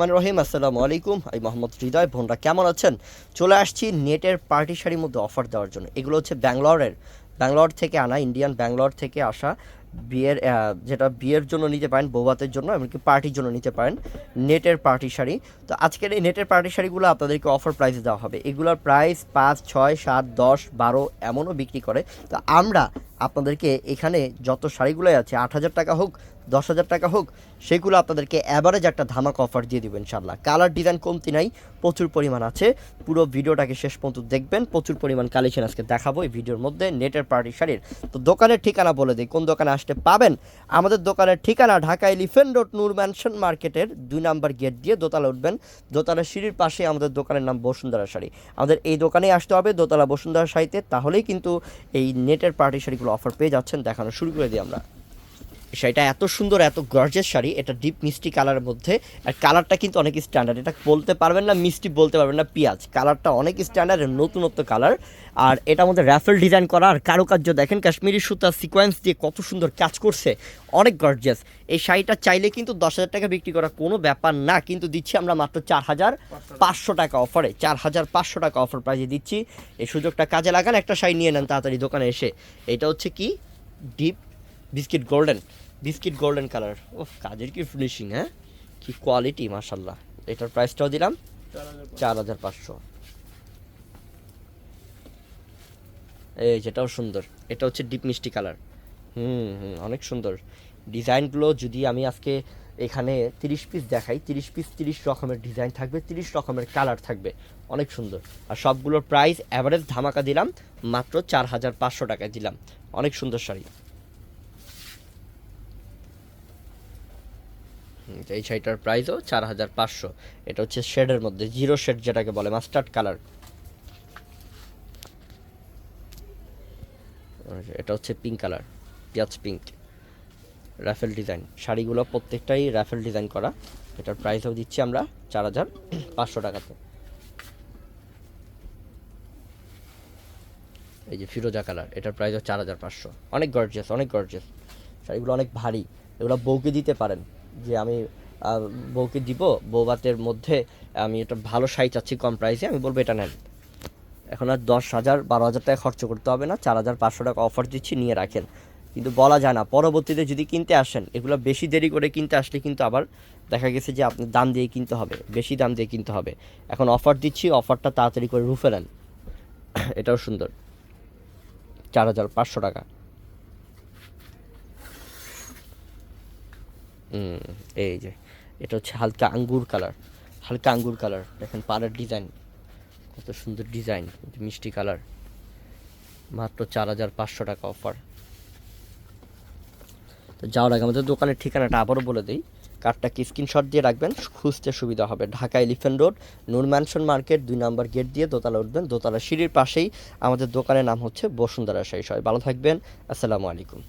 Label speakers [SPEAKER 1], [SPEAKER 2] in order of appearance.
[SPEAKER 1] মানে রহিম, আসসালামু আলাইকুম। আমি মোহাম্মদ হৃদয়। বোনরা, কেমন আছেন? চলে আসছি নেটের পার্টি শাড়ির মধ্যে অফার দেওয়ার জন্য। এগুলো হচ্ছে ব্যাঙ্গালোরের, ব্যাঙ্গালোর থেকে আনা, ইন্ডিয়ান ব্যাঙ্গালোর থেকে আসা বিয়ের যেটা বিয়ের জন্য নিতে পারেন, বৌভাতের জন্য, এমনকি পার্টির জন্য নিতে পারেন নেটের পার্টি শাড়ি। তো আজকের এই নেটের পার্টি শাড়িগুলো আপনাদেরকে অফার প্রাইসে দেওয়া হবে। এগুলোর প্রাইস পাঁচ, ছয়, সাত, দশ, বারো, এমনও বিক্রি করে। তো আমরা আপনাদেরকে এখানে যত শাড়িগুলোই আছে, আট হাজার টাকা হোক, দশ হাজার টাকা হোক, সেগুলো আপনাদেরকে অ্যাভারেজ একটা ধামাক অফার দিয়ে দেবো ইনশাল্লাহ কালার ডিজাইন কমতি নাই, প্রচুর পরিমাণ আছে। পুরো ভিডিওটাকে শেষ পর্যন্ত দেখবেন, প্রচুর পরিমাণ কালেকশন আজকে দেখাবো এই ভিডিওর মধ্যে নেটের পার্টি শাড়ির। তো দোকানের ঠিকানা বলে দিই, কোন দোকানে আসতে পাবেন? আমাদের দোকানের ঠিকানা Dhaka elephant road Noor mansion মার্কেটের দুই নাম্বার গেট দিয়ে দোতলা উঠবেন। দোতলা সিঁড়ির পাশে আমাদের দোকানের নাম বসুন্ধরা শাড়ি। আমাদের এই দোকানেই আসতে হবে দোতলা বসুন্ধরা শাড়িতে, তাহলেই কিন্তু এই নেটের পার্টি শাড়িগুলো অফার পেয়ে যাচ্ছেন। দেখানো শুরু করে দিই আমরা। শাড়িটা এত সুন্দর, এত গর্জেস শাড়ি, এটা ডিপ মিষ্টি কালারের মধ্যে। আর কালারটা কিন্তু অনেক স্ট্যান্ডার্ড এটা বলতে পারবেন না মিষ্টি বলতে পারবেন না, পেঁয়াজ। কালারটা অনেক স্ট্যান্ডার্ড নতুনত্ব কালার আর এটার মধ্যে র্যাফেল ডিজাইন করা, আর কারুকার্য দেখেন, কাশ্মীরি সুতা সিকোয়েন্স দিয়ে কত সুন্দর কাজ করছে, অনেক গর্জেস এই শাড়িটা চাইলে কিন্তু দশ হাজার টাকা বিক্রি করা কোনো ব্যাপার না, কিন্তু দিচ্ছি আমরা মাত্র চার হাজার পাঁচশো টাকা অফারে চার হাজার পাঁচশো টাকা অফার প্রাইজে দিচ্ছি। এই সুযোগটা কাজে লাগান, একটা শাড়ি নিয়ে নেন তাড়াতাড়ি দোকানে এসে। এটা হচ্ছে কি? Deep biscuit golden biscuit golden colour. ও কাজের কি ফিনিশিং হ্যাঁ? কি কোয়ালিটি মাশাল্লাহ এটার প্রাইসটাও দিলাম, চার হাজার পাঁচশো। এই যেটাও সুন্দর, এটা হচ্ছে ডিপ মিষ্টি কালার। হুম হুম, অনেক সুন্দর। ডিজাইনগুলো যদি আমি আজকে এখানে তিরিশ পিস দেখাই, তিরিশ পিস তিরিশ রকমের ডিজাইন থাকবে, তিরিশ রকমের কালার থাকবে। অনেক সুন্দর। আর সবগুলোর প্রাইস অ্যাভারেজ ধামাকা দিলাম, মাত্র চার হাজার পাঁচশো টাকায় দিলাম। অনেক সুন্দর শাড়ি। এই শাড়িটার প্রাইসও চার হাজার পাঁচশো। এটা হচ্ছে শেডের মধ্যে, জিরো শেড যেটাকে বলে, মাস্টার্ড কালার। এটা হচ্ছে পিঙ্ক কালার, পিঁয়াজ পিঙ্ক র্যাফেল ডিজাইন শাড়িগুলো প্রত্যেকটাই র্যাফেল ডিজাইন করা। এটার প্রাইসও দিচ্ছি আমরা চার হাজার পাঁচশো টাকাতে। এই যে ফিরোজা কালার, এটার প্রাইসও চার হাজার পাঁচশো। অনেক গর্জিয়াস অনেক গর্জিয়াস শাড়িগুলো অনেক ভারী। এগুলো বউকে দিতে পারেন। যে আমি বউকে দিব বৌভাতের মধ্যে আমি একটা ভালো শাড়ি চাচ্ছি কম প্রাইসে আমি বলব এটা নেন। এখন আর দশ হাজার, বারো হাজার টাকা খরচ করতে হবে না, চার হাজার পাঁচশো টাকা অফার দিচ্ছি, নিয়ে রাখেন। কিন্তু বলা যায় না, পরবর্তীতে যদি কিনতে আসেন, এগুলো বেশি দেরি করে কিনতে আসলে কিন্তু আবার দেখা গেছে যে আপনি দাম দিয়ে কিনতে হবে, বেশি দাম দিয়ে কিনতে হবে। এখন অফার দিচ্ছি অফারটা তাড়াতাড়ি করে রুফে নেন। এটাও সুন্দর। চার হাজার পাঁচশো টাকা। এই যে, এটা হচ্ছে হালকা আঙ্গুর কালার, হালকা আঙ্গুর কালার। দেখেন পাড়ের ডিজাইন, কত সুন্দর ডিজাইন মিষ্টি কালার। মাত্র চার হাজার পাঁচশো টাকা অফার। তো যাওয়ার আগে আমাদের দোকানের ঠিকানাটা আবারও বলে দিই। কার্ডটাকে স্ক্রিনশট দিয়ে রাখবেন, খুঁজতে সুবিধা হবে। Dhaka elephant road, Noor mansion market, দুই নম্বর গেট দিয়ে দোতলা উঠবেন। দোতলা সিঁড়ির পাশেই আমাদের দোকানের নাম হচ্ছে বসুন্ধরা শাড়ি সবাই ভালো থাকবেন, আসসালামু আলাইকুম।